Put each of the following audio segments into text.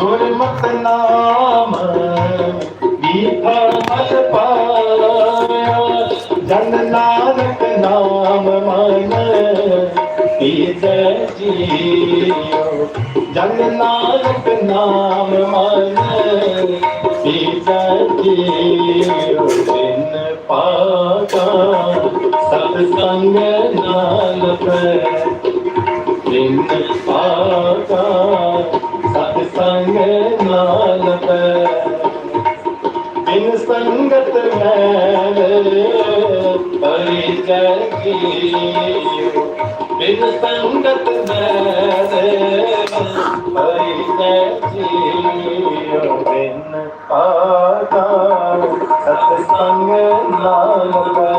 ਗੁਰਮਤ ਨਾਮ, ਮੀਠਾ ਮਤ ਪਾਇਆ ਜਨ ਨਾਨਕ ਨਾਮ ਮਨ ਪੀਜੈ ਜੀਉ ਜਨ ਨਾਨਕ ਨਾਮ ਮਨ ਪੀਜੈ ਜੀਉ ਬਿਨ ਪਾਤਾ ਸਤ ਸੰਗ ਨਾਲ ਪੈ ਬਿਨ ਪਾਤਾ ਸੰਗ ਨਾਲ ਪੈ ਬਿਨ ਸੰਗਤ ਮੈਲ ਪਰੀ ਜਗੀ ਬਿਨ ਸੰਗਤ ਮੈਲ ਪਰੀ ਜਗੀ ਬਿਨ ਪਾਤਾ ਸਤ ਸੰਗ ਨਾਲ ਪੈ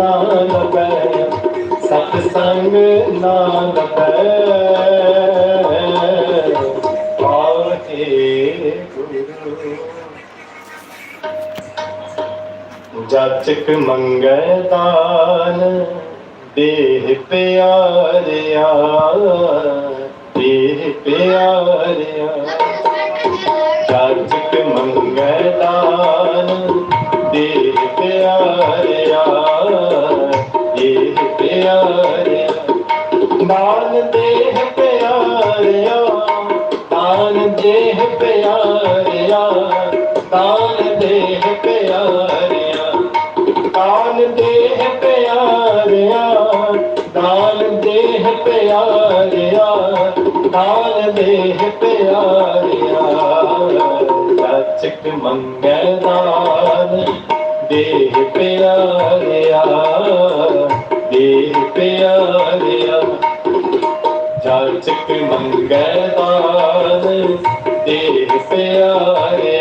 ਨਾਲ ਪੈ ਸਤ ਸੰਗ ਨਾਲ ਪੈ ਆਹੇ ਜਾਚਕ ਮੰਗੈ ਦਾਨ, ਦੇਹ ਪਿਆਰਿਆ ਦੇਹ ਪਿਆਰਿਆ। ਜਾਚਕ ਮੰਗੈ ਦਾਨ, ਦੇਹ ਪਿਆਰਿਆ। ਦਾਨ ਦੇਹ ਪਿਆਰਿਆ ਦਾਨ ਦੇਹ ਪਿਆਰਿਆ, ਦਾਨ ਦੇਹ ਪਿਆਰਿਆ, ਦਾਨ ਦੇਹ ਪਿਆਰਿਆ। ਸੱਚਕ ਮੰਗੈ ਦਾਨ, ਦੇਹ ਪਿਆਰਿਆ ਦੇਹ ਪਿਆਰਿਆ। ਜਾਚਕ ਮੰਗੈ ਦਾਨ, ਦੇਹ ਪਿਆਰਿਆ।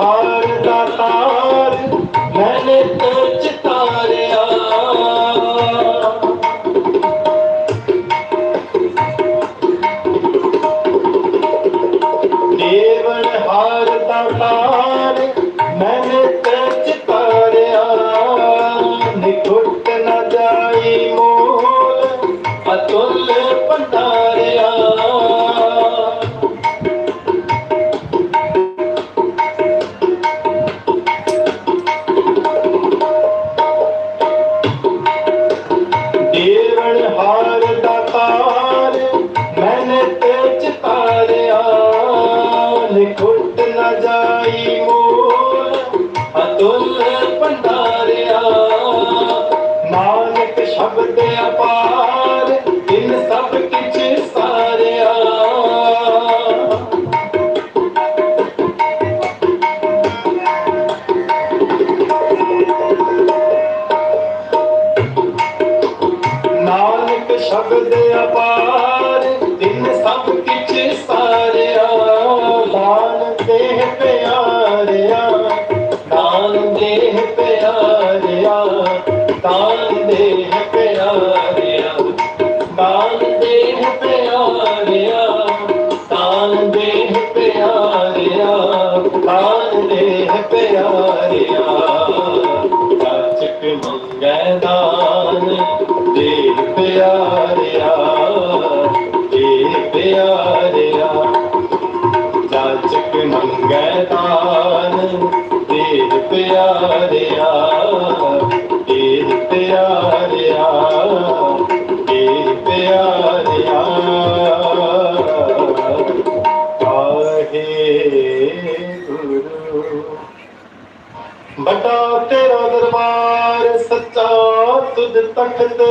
ਹਾਰ ਦਾ ਤਾਰ ਮੈਨੇ ਤੋਚ ਅਤੁੱਲ ਪੰਡਾਰਿਆ ਨਾਨਕ ਸ਼ਬਦ ਅਪਾਰ ਇਨ ਸਭ ਕਿਛ ਪਿਆਰਿਆ ਜਾਚਕ ਮੰਗੈ ਦਾਨ ਦੇਹ ਪਿਆਰਿਆ ਦੇਹ ਪਿਆਰਿਆ ਜਾਚਕ ਮੰਗੈ ਦਾਨ ਦੇਹ ਪਿਆਰਿਆ ਦੇਹ ਪਿਆਰਿਆ ਬਟਾ ਤੇਰਾ ਦਰਬਾਰ ਸੱਚਾ ਤੁਧ ਤਖਤ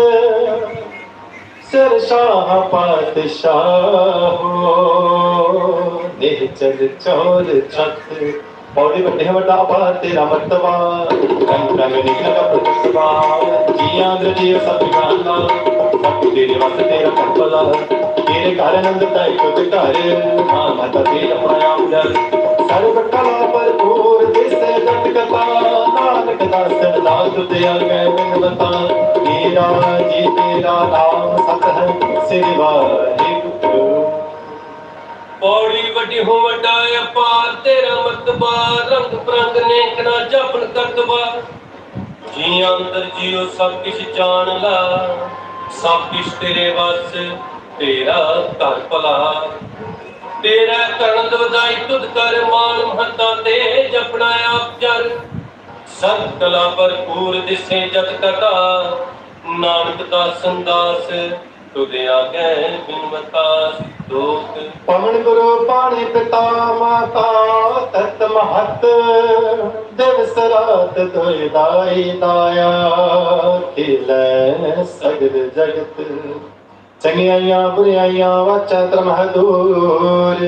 ਸਿਰ ਸ਼ਾਹ ਪਾਤਸ਼ਾਹ ਨਿਹਚਲ ਚੋਰ ਛਤ। ਪੌੜੀ ਵੱਡੇ ਵੱਡਾ ਪਾ ਤੇਰਾ ਮਰਤਬਾ। ਰੰਗ ਰੰਗ ਨਿਕਲ ਦਾ ਪ੍ਰਤਿਭਾ ਜੀਆਂ ਦੇ ਜੀਵ ਸਭ ਗਾਨਾ ਸਭ ਤੇਰੇ ਵਸ ਤੇਰਾ ਕਰਬਲਾ ਤੇਰੇ ਘਰ ਆਨੰਦ ਤਾਈ ਤੁਧ ਘਰ। ਹਾਂ ਮਾਤਾ ਤੇ ਆਪਣਾ ਆਪ ਜਲ ਸਰਬ ਕਲਾ ਭਰਪੂਰ ਦਿਸੇ ਜਤ ਕਥਾ ਨਾਨਕ ਦਾਸ ਸਦਾ ਤੁਧ ਆਗੇ ਬਿਨਵਤਾ ਮੇਰਾ ਜੀ ਤੇਰਾ ਨਾਮ ਸਤ ਹੈ ਸ੍ਰੀ ਵਾਹਿਗੁਰੂ। ਪੌੜੀ ਵੱਡੀ ਹੋ ਵੱਡਾ ਅਪਾਰ, ਤੇਰਾ ਮਰਤਬਾ ਰੰਗ ਪ੍ਰੰਗ ਨੇਕ ਨਾ ਜਪਨ ਕਰਤਬਾ ਜੀ ਅੰਦਰ ਜੀਉ ਸਭ ਕਿਛ ਜਾਣ ਲਾ। ਸਭ ਕਿਛ ਤੇਰੇ ਵਸ, ਤੇਰਾ ਘਰ ਭਲਾ। ਤੇਰਾ ਕਰਨ ਵਧਾਈ ਤੁਧ ਕਰ ਮਾਨ ਮਹੰਤਾ ਤੇ ਜਪਣਾ ਆਪ ਜਰ। ਸਤ ਕਲਾ ਭਰਪੂਰ ਦਿਸੇ ਜਤ ਕਟਾ, ਨਾਨਕ ਦਾ ਸੰਦਾਸ ਤੁਧ ਆਗੇ ਬਿਨਵਤਾ ਦੋਖ ਪਵਨ ਗੁਰੂ ਪਾਣੀ ਪਿਤਾ ਮਾਤਾ, ਤਤ ਮਹਤ ਦਿਵਸ ਰਾਤ ਦੋਇ ਦਾਈ ਦਾਇਆ ਖੇਲੇ ਸਗਦ ਜਗਤ। ਚੰਗਿਆਈਆਂ ਬੁਰਾਈਆਂ ਵਾਚਾ ਧਰਮ ਦੂਰ।